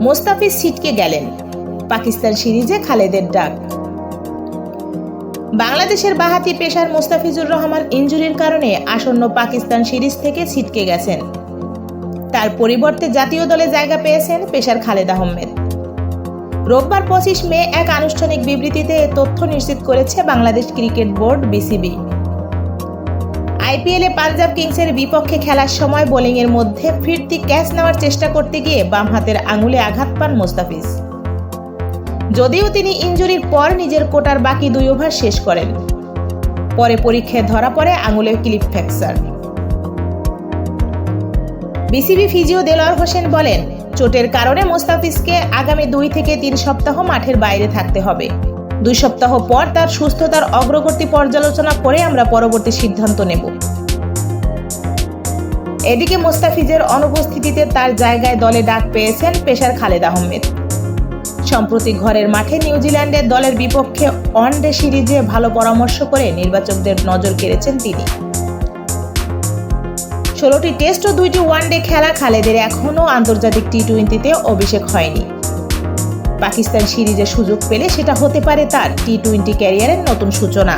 মোস্তাফিজ ছিটকে গেলেন। পাকিস্তান সিরিজে খালেদের ডাক। বাংলাদেশের বাহাতি পেশার মোস্তাফিজুর রহমান ইনজুরির কারণে আসন্ন পাকিস্তান সিরিজ থেকে ছিটকে গেছেন। তার পরিবর্তে জাতীয় দলে জায়গা পেয়েছেন পেশার খালেদ আহমেদ। রোববার পঁচিশ মে এক আনুষ্ঠানিক বিবৃতিতে তথ্য নিশ্চিত করেছে বাংলাদেশ ক্রিকেট বোর্ড বিসিবি। আইপিএলে পাঞ্জাব কিংসের বিপক্ষে খেলার সময় বোলিংয়ের মধ্যে ফিরতি ক্যাচ নেওয়ার চেষ্টা করতে গিয়ে বাম হাতের আঙুলে আঘাত পান মোস্তাফিজ। যদিও তিনি ইনজুরির পর নিজের কোটার বাকি দুই ওভার শেষ করেন। পরে পরীক্ষায় ধরা পড়ে আঙুলে clip fracture. BCB physio Delwar Hossain বলেন, চোটের কারণে মোস্তাফিজকে আগামী দুই থেকে তিন সপ্তাহ মাঠের বাইরে থাকতে হবে। দুই সপ্তাহ পর তার সুস্থতার অগ্রগতি পর্যালোচনা করে আমরা পরবর্তী সিদ্ধান্ত নেব। এদিকে মোস্তাফিজের অনুপস্থিতিতে তার জায়গায় দলে ডাক পেয়েছেন পেশার খালেদ আহমেদ। সম্প্রতি ঘরের মাঠে নিউজিল্যান্ডের দলের বিপক্ষে ওয়ানডে সিরিজে ভালো পরামর্শ করে নির্বাচকদের নজর কেড়েছেন তিনি। ষোলোটি টেস্ট ও দুইটি ওয়ানডে খেলা খালেদের এখনও আন্তর্জাতিক টি টোয়েন্টিতে অভিষেক হয়নি। পাকিস্তান সিরিজের সুযোগ পেলে সেটা হতে পারে তার টি টোয়েন্টি ক্যারিয়ারের নতুন সূচনা।